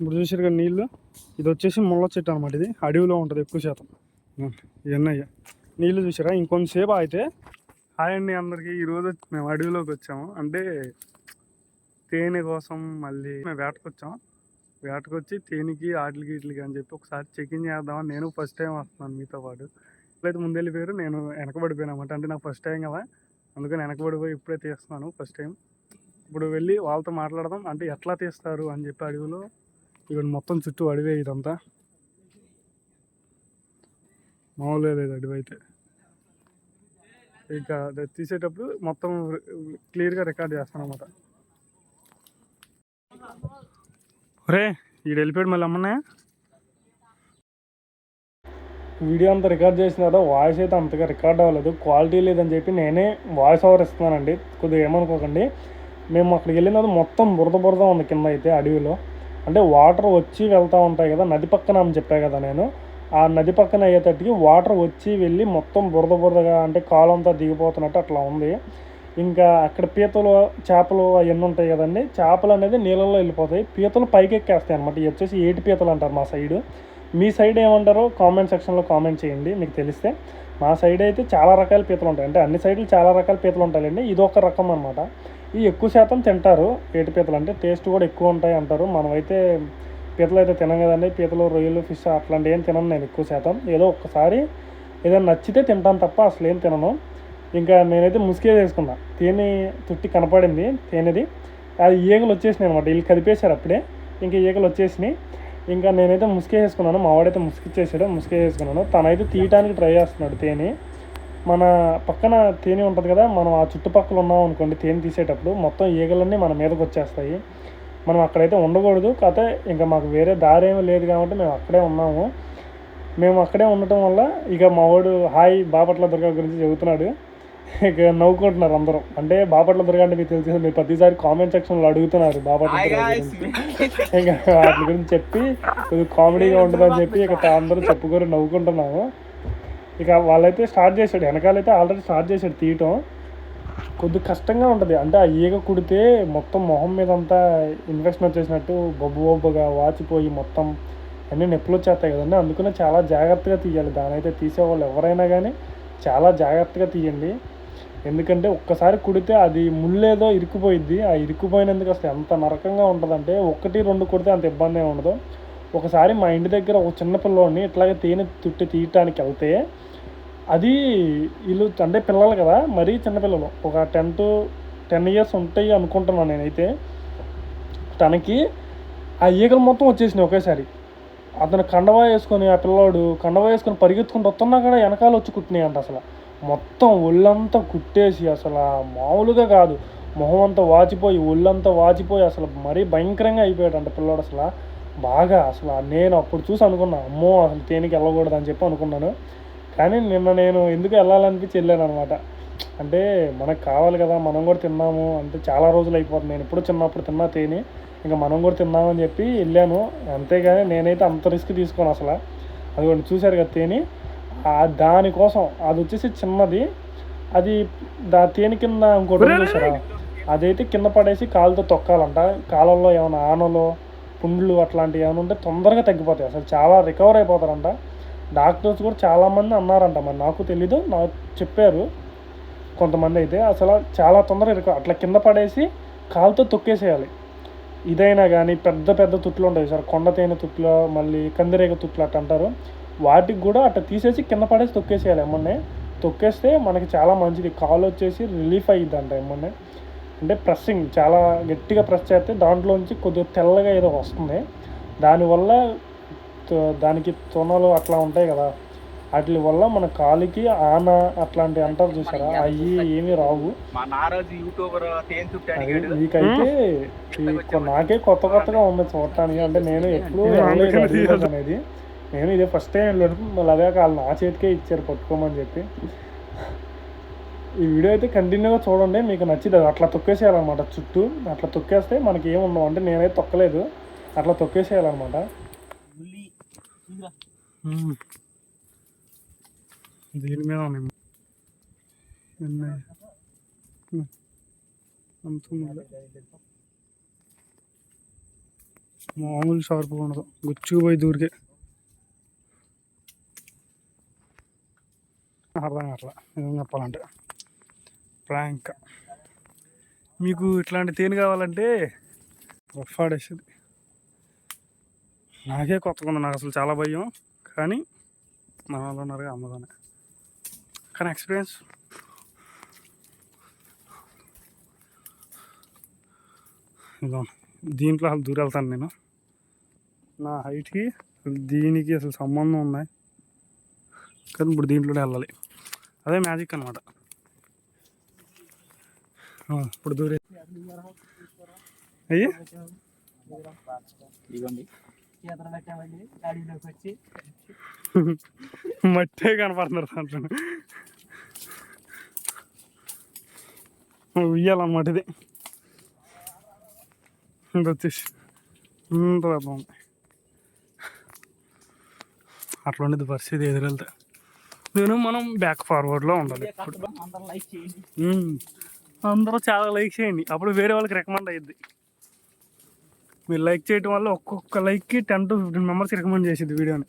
ఇప్పుడు చూసారు కదా నీళ్ళు? ఇది వచ్చేసి ముళ్ళ చెట్టు అనమాట ఇది. అడవిలో ఉంటుంది ఎక్కువ శాతం. ఇవన్నీ నీళ్ళు చూసారా ఇంకొంతసేపు అయితే హాయ్ అండి అందరికీ. ఈరోజు మేము అడవిలోకి వచ్చాము. అంటే తేనె కోసం మళ్ళీ మేము వేటకు వచ్చాం వేటకు వచ్చి తేనెకి ఆటలకి వీటికి అని చెప్పి ఒకసారి చెకింగ్ చేద్దామని నేను ఫస్ట్ టైం వస్తున్నాను మీతో పాటు. అయితే ముందు వెళ్ళిపోయారు నేను వెనకబడిపోయాను అనమాట అంటే నాకు ఫస్ట్ టైం కదా. అందుకని వెనకబడిపోయి ఇప్పుడే తీస్తున్నాను ఫస్ట్ టైం ఇప్పుడు వెళ్ళి వాళ్ళతో మాట్లాడదాం. అంటే ఎట్లా తీస్తారు అని చెప్పి అడవిలో. ఇక్కడ మొత్తం చుట్టూ అడవే ఇదంతా. మామూలుగా లేదు అడవి అయితే. ఇక తీసేటప్పుడు మొత్తం క్లియర్గా రికార్డ్ చేస్తాను అనమాట ఒరే ఈడు వెళ్ళిపోయాడు మళ్ళీ అమ్మనే వీడియో అంతా రికార్డ్ చేసిన తర్వాత వాయిస్ అయితే అంతగా రికార్డ్ అవ్వలేదు. క్వాలిటీ లేదని చెప్పి నేనే వాయిస్ ఓవర్ ఇస్తున్నానండి. కొద్దిగా ఏమనుకోకండి. మేము అక్కడికి వెళ్ళినది మొత్తం బురద బురద ఉంది కింద అయితే అడవిలో. అంటే వాటర్ వచ్చి వెళ్తూ ఉంటాయి కదా నది పక్కన అని చెప్పా కదా నేను. ఆ నది పక్కన అయ్యేటట్టుకి వాటర్ వచ్చి వెళ్ళి మొత్తం బురద బురదగా అంటే కాలంతా దిగిపోతున్నట్టు అట్లా ఉంది. ఇంకా అక్కడ పీతలు చేపలు అవన్నీ ఉంటాయి కదండి. చేపలు అనేది నీళ్ళల్లో వెళ్ళిపోతాయి. పీతలు పైకి ఎక్కేస్తాయి అనమాట ఇవి వచ్చేసి ఏటి పీతలు అంటారు మా సైడు. మీ సైడ్ ఏమంటారో కామెంట్ సెక్షన్లో కామెంట్ చేయండి మీకు తెలిస్తే. మా సైడ్ అయితే చాలా రకాల పీతలు ఉంటాయి. అంటే అన్ని సైడ్లు చాలా రకాల పీతలు ఉంటాయండి. ఇది ఒక రకం అనమాట ఈ ఎక్కువ శాతం తింటారు. ఏటి పీతలు అంటే టేస్ట్ కూడా ఎక్కువ ఉంటాయి అంటారు. మనమైతే పీతలు అయితే తినం కదండి. పీతలు రొయ్యలు ఫిష్ అట్లాంటివి ఏం తినను నేను ఎక్కువ శాతం. ఏదో ఒక్కసారి ఏదైనా నచ్చితే తింటాను తప్ప అసలు ఏం తినను. ఇంకా నేనైతే ముసుకే వేసుకున్నా. తేనె తుట్టి కనపడింది తేనెది. అది ఈగలు వచ్చేసినాయి అనమాట వీళ్ళు కదిపేశారు అప్పుడే. ఇంకా ఈగలు వచ్చేసినాయి. ఇంకా నేనైతే ముసుకే వేసుకున్నాను. మా వాడైతే ముసుగిచ్చేసాడు ముసుకే వేసుకున్నాను. తనైతే తీయటానికి ట్రై చేస్తున్నాడు తేనె. మన పక్కన తేనె ఉంటుంది కదా మనం ఆ చుట్టుపక్కల ఉన్నాం అనుకోండి తేనె తీసేటప్పుడు మొత్తం ఈగలన్నీ మన మీదకి వచ్చేస్తాయి. మనం అక్కడైతే ఉండకూడదు కాకపోతే ఇంకా మాకు వేరే దారి ఏమీ లేదు కాబట్టి మేము అక్కడే ఉన్నాము. మేము అక్కడే ఉండటం వల్ల ఇక మా వాడు హాయ్ బాపట్ల దుర్గా గురించి చెబుతున్నాడు. ఇక నవ్వుకుంటున్నారు అందరూ. అంటే బాపట్ల దుర్గా అంటే మీకు తెలిసింది మీరు ప్రతిసారి కామెంట్ సెక్షన్లో అడుగుతున్నారు బాపట్ల దుర్గా గురించి. ఇంకా వాటి గురించి చెప్పి కామెడీగా ఉంటుందని చెప్పి ఇక అందరూ చెప్పుకొని నవ్వుకుంటున్నాము. ఇక వాళ్ళైతే స్టార్ట్ చేశాడు. వెనకాలైతే ఆల్రెడీ స్టార్ట్ చేశాడు తీయటం. కొద్ది కష్టంగా ఉంటుంది. అంటే ఆ ఈగ కుడితే మొత్తం మొహం మీద అంతా ఇన్ఫెక్షన్ వచ్చేసినట్టు బొబ్బు బొబ్బుగా వాచిపోయి మొత్తం అన్నీ నొప్పులు వచ్చేస్తాయి కదండి. అందుకనే చాలా జాగ్రత్తగా తీయాలి. దాని అయితే తీసేవాళ్ళు ఎవరైనా కానీ చాలా జాగ్రత్తగా తీయండి. ఎందుకంటే ఒక్కసారి కుడితే అది ముళ్ళేదో ఇరుక్కుపోయిద్ది. ఆ ఇరుక్కుపోయినందుకు అసలు ఎంత నరకంగా ఉంటుందంటే ఒకటి రెండు కుడితే అంత ఇబ్బంది ఉండదు. ఒకసారి మా ఇంటి దగ్గర ఒక చిన్న పిల్లోడిని ఇట్లాగే తేనె తుట్టి తీయటానికి వెళ్తే అది వీళ్ళు అంటే పిల్లలు కదా మరీ చిన్నపిల్లలు ఒక టెన్ టు టెన్ ఇయర్స్ ఉంటాయి అనుకుంటున్నాను నేనైతే. తనకి ఆ ఈగలు మొత్తం వచ్చేసినాయి ఒకేసారి. అతను కండవా వేసుకొని ఆ పిల్లోడు కండవా వేసుకొని పరిగెత్తుకుంటూ వస్తున్నా కూడా వెనకాల వచ్చి కుట్టినాయి అంట అసలు. మొత్తం ఒళ్ళంతా కుట్టేసి అసలు మామూలుగా కాదు. మొహం అంతా వాచిపోయి ఒళ్ళంతా వాచిపోయి అసలు మరీ భయంకరంగా అయిపోయాడు అంట పిల్లోడు అసలు. బాగా అసలు నేను అప్పుడు చూసి అనుకున్నా అమ్మో అసలు తేనికి వెళ్ళకూడదు అని చెప్పి అనుకున్నాను. కానీ నిన్న నేను ఎందుకు వెళ్ళాలనిపించి వెళ్ళాను అనమాట అంటే మనకు కావాలి కదా మనం కూడా తిన్నాము అంటే చాలా రోజులు అయిపోతుంది. నేను ఎప్పుడు చిన్నప్పుడు తిన్నా తేని ఇంకా మనం కూడా తిన్నామని చెప్పి వెళ్ళాను. అంతేగాని నేనైతే అంత రిస్క్ తీసుకోను అసలు. అదిగోండి చూశారు కదా తేని? దానికోసం అది వచ్చేసి చిన్నది. అది దా తేనె కింద ఇంకోటి చూసారా? అదైతే కింద పడేసి కాలుతో తొక్కాలంట. కాలంలో ఏమైనా ఆనలో పుండ్లు అట్లాంటివి ఏమైనా ఉంటే తొందరగా తగ్గిపోతాయి. అసలు చాలా రికవర్ అయిపోతారంట. డాక్టర్స్ కూడా చాలామంది అన్నారంట. మరి నాకు తెలీదు. నాకు చెప్పారు కొంతమంది అయితే. అసలు చాలా తొందరగా రికవర్ అట్లా కింద పడేసి కాలుతో తొక్కేసేయాలి. ఇదైనా కానీ పెద్ద పెద్ద తుట్లు ఉంటాయి సార్. కొండ తేనె తుట్లు మళ్ళీ కందిరేగ తుట్లు అట్ట అంటారు. వాటికి కూడా అట్లా తీసేసి కింద పడేసి తొక్కేసేయాలి. ఎమ్మన్నే తొక్కేస్తే మనకి చాలా మంచిది. కాలు వచ్చేసి రిలీఫ్ అయ్యిద్దంట అంట ఎమ్మన్నే అంటే ప్రెస్సింగ్ చాలా గట్టిగా ప్రెస్ చేస్తే దాంట్లోంచి కొద్దిగా తెల్లగా ఏదో వస్తుంది. దానివల్ల దానికి తొనలు అట్లా ఉంటాయి కదా. వాటి వల్ల మన కాలికి ఆన అట్లాంటి అంటారు చూసారా? అవి ఏమీ రావు. కొ- నాకే కొత్త కొత్తగా ఉంది చూడటానికి. అంటే నేను ఎప్పుడూ అనేది. నేను ఇదే ఫస్ట్ టైం వెళ్ళాను మళ్ళీ అదే వాళ్ళు నా చేతికే ఇచ్చారు పట్టుకోమని చెప్పి. ఈ వీడియో అయితే కంటిన్యూగా చూడండి మీకు నచ్చింది అది అట్లా తొక్కేసేయాలన్నమాట. చుట్టూ అట్లా తొక్కేస్తే మనకి ఏముండవు. అంటే నేనైతే తొక్కలేదు. అట్లా తొక్కేసేయాలన్నమాట. దీని మీద. మామూలు షార్ప్గా ఉండదు. గుచ్చుకుపోయి దూరికే. అర్థం అట్లా ఏం చెప్పాలంటే. ప్రాంక్. మీకు ఇట్లాంటి తేనె కావాలంటే రఫ్ ఆడేసింది నాకే కొత్తగా ఉంది నాకు అసలు చాలా భయం. కానీ మన వాళ్ళు ఉన్నారు అమ్మదానే కానీ ఎక్స్పీరియన్స్ దీంట్లో అసలు దూరం వెళ్తాను నేను. నా హైట్కి దీనికి అసలు సంబంధం ఉన్నాయి. కానీ ఇప్పుడు దీంట్లోనే వెళ్ళాలి. అదే మ్యాజిక్ అనమాట ఇప్పుడు దూరే. అయ్యి. మట్టే కనపడుతున్నారు దాంట్లో. ఉయ్యాలన్నమాట ఇది. ఇది వచ్చేసి ఇంత బాగుంది. అట్లా ఉండేది పరిస్థితి ఎదురెళ్తే. నేను మనం బ్యాక్ ఫార్వర్డ్లో ఉండాలి. ఇప్పుడు అందరూ చాలా లైక్ చేయండి. అప్పుడు వేరే వాళ్ళకి రికమెండ్ అయ్యింది మీరు లైక్ చేయడం వల్ల ఒక్కొక్క లైక్కి టెన్ టు ఫిఫ్టీన్ మెంబర్స్కి రికమెండ్ చేసేది వీడియోని.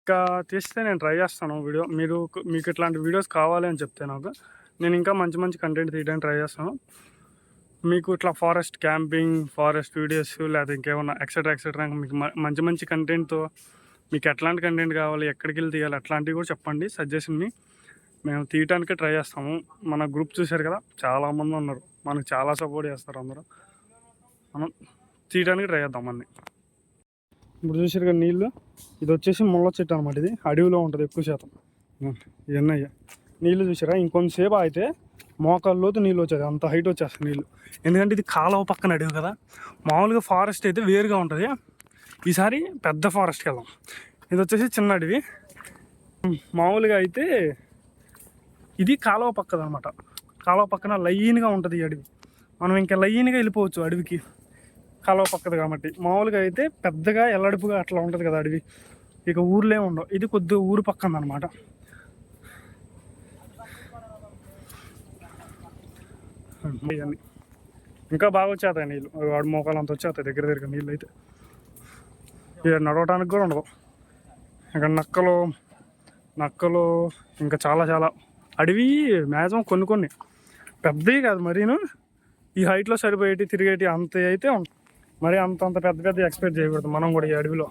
ఇంకా తీస్తే నేను ట్రై చేస్తాను వీడియో. మీరు మీకు ఇట్లాంటి వీడియోస్ కావాలి అని చెప్తే నాకు నేను ఇంకా మంచి మంచి కంటెంట్ తీయడానికి ట్రై చేస్తాను. మీకు ఇట్లా ఫారెస్ట్ క్యాంపింగ్ ఫారెస్ట్ వీడియోస్ లేదా ఇంకేమన్నా ఎక్సెట్రా ఎక్సెట్రా మీకు మంచి మంచి కంటెంట్తో మీకు ఎట్లాంటి కంటెంట్ కావాలి ఎక్కడికి వెళ్ళి తీయాలి అట్లాంటివి కూడా చెప్పండి సజెషన్ని మేము తీయటానికే ట్రై చేస్తాము. మన గ్రూప్ చూశారు కదా చాలామంది ఉన్నారు. మనకు చాలా సపోర్ట్ చేస్తారు అందరూ. మనం తీయడానికి ట్రై చేద్దాం అన్ని. ఇప్పుడు చూసారు కదా నీళ్ళు? ఇది వచ్చేసి ముళ్ళ చెట్టు అనమాట ఇది. అడవిలో ఉంటుంది ఎక్కువ శాతం. ఇవన్నయ్యా నీళ్ళు చూసారా ఇంకొంతసేపు అయితే మోకాళ్ళలోతు నీళ్ళు వచ్చేది. అంత హైట్ వచ్చేస్తుంది నీళ్ళు. ఎందుకంటే ఇది కాలువ పక్కన అడవి కదా. మామూలుగా ఫారెస్ట్ అయితే వేరుగా ఉంటుంది. ఈసారి పెద్ద ఫారెస్ట్కి వెళ్దాం. ఇది వచ్చేసి చిన్న అడవి. మామూలుగా అయితే ఇది కాలువ పక్కది అనమాట కాలువ పక్కన లైన్గా ఉంటుంది ఈ అడవి. మనం ఇంకా లైన్గా వెళ్ళిపోవచ్చు అడవికి. కాలువ పక్కది కాబట్టి. మామూలుగా అయితే పెద్దగా ఎల్లడుపుగా అట్లా ఉంటుంది కదా అడవి. ఇక ఊర్లే ఉండవు. ఇది కొద్దిగా ఊరు పక్కన అనమాట ఇవన్నీ ఇంకా బాగా వచ్చేస్తాయి నీళ్ళు. వాడు మోకాలు అంత వచ్చేస్తాయి దగ్గర దగ్గర నీళ్ళు అయితే ఇక నడవటానికి కూడా ఉండవు. ఇంకా నక్కలు నక్కలు ఇంకా చాలా చాలా అడవి మ్యాక్సిమం కొన్ని కొన్ని. పెద్దవి కాదు మరీను. ఈ హైట్లో సరిపోయేటి తిరిగేటి అంత అయితే ఉంటాయి మరి అంత అంత పెద్ద పెద్ద ఎక్స్పెక్ట్ చేయకూడదు మనం కూడా ఈ అడవిలో.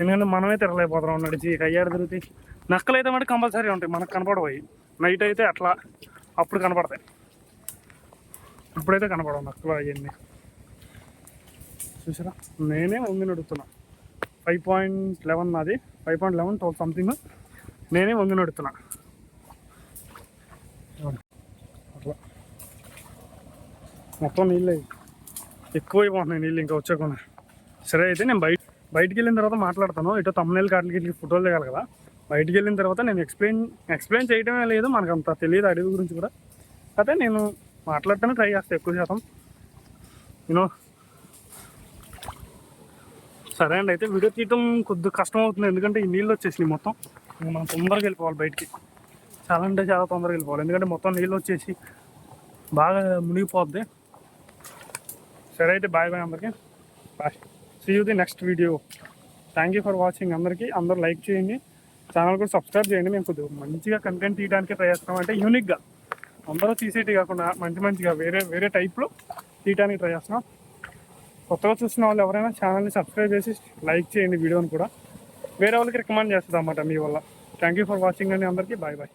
ఎందుకంటే మనమే తిరగలేకపోతున్నాం నడిచి కయ్యాడు తిరుగుతాయి నక్కలు అయితే మటు కంపల్సరీ ఉంటాయి. మనకు కనపడవు నైట్ అయితే అట్లా అప్పుడు కనపడతాయి. ఇప్పుడైతే కనపడవు నక్కలు అవన్నీ. చూసారా? నేనే వంగి నడుతున్నా ఫైవ్ పాయింట్ లెవెన్ నాది. Five point eleven twelve something. నేనే వంగి నడుతున్నా. అట్లా మొత్తం నీళ్ళు ఎక్కువైపోతున్నాయి నీళ్ళు ఇంకా వచ్చాకుండా సరే అయితే నేను బయట బయటికి వెళ్ళిన తర్వాత మాట్లాడతాను. ఇటు తమ్ముళ్ళు కాటికి ఫోటోలు దిగాలి కదా. బయటికి వెళ్ళిన తర్వాత నేను ఎక్స్ప్లెయిన్ ఎక్స్ప్లెయిన్ చేయడమే లేదు. మనకు అంత తెలియదు అడవి గురించి కూడా. అయితే నేను మాట్లాడతానే ట్రై చేస్తాను ఎక్కువ శాతం. యూనో సరే అండి అయితే వీడియో తీయటం కొద్దిగా కష్టం అవుతుంది. ఎందుకంటే ఈ నీళ్ళు వచ్చేసినాయి మొత్తం. మనం తొందరగా వెళ్ళిపోవాలి బయటికి. చాలా అంటే చాలా తొందరగా వెళ్ళిపోవాలి. ఎందుకంటే మొత్తం నీళ్ళు వచ్చేసి బాగా మునిగిపోద్ది. సరే అయితే బాయ్ బాయ్ అందరికీ. Bye see you the next video thank you for watching అందరికీ అందరూ లైక్ చేయండి. ఛానల్ కూడా సబ్స్క్రైబ్ చేయండి. మేము కొద్దిగా మంచిగా కంటెంట్ తీయడానికి ట్రై చేస్తాం. అంటే యూనిక్గా అందరూ తీసేటి కాకుండా మంచి మంచిగా వేరే వేరే టైప్లో తీయడానికి ట్రై చేస్తున్నాం కొత్తగా చూసిన వాళ్ళు ఎవరైనా ఛానల్ని సబ్స్క్రైబ్ చేసి లైక్ చేయండి. వీడియోని కూడా. వేరే వాళ్ళకి రికమెండ్ చేస్తుంది అన్నమాట మీ వల్ల. థ్యాంక్ యూ ఫర్ వాచింగ్ అండి అందరికీ. Bye bye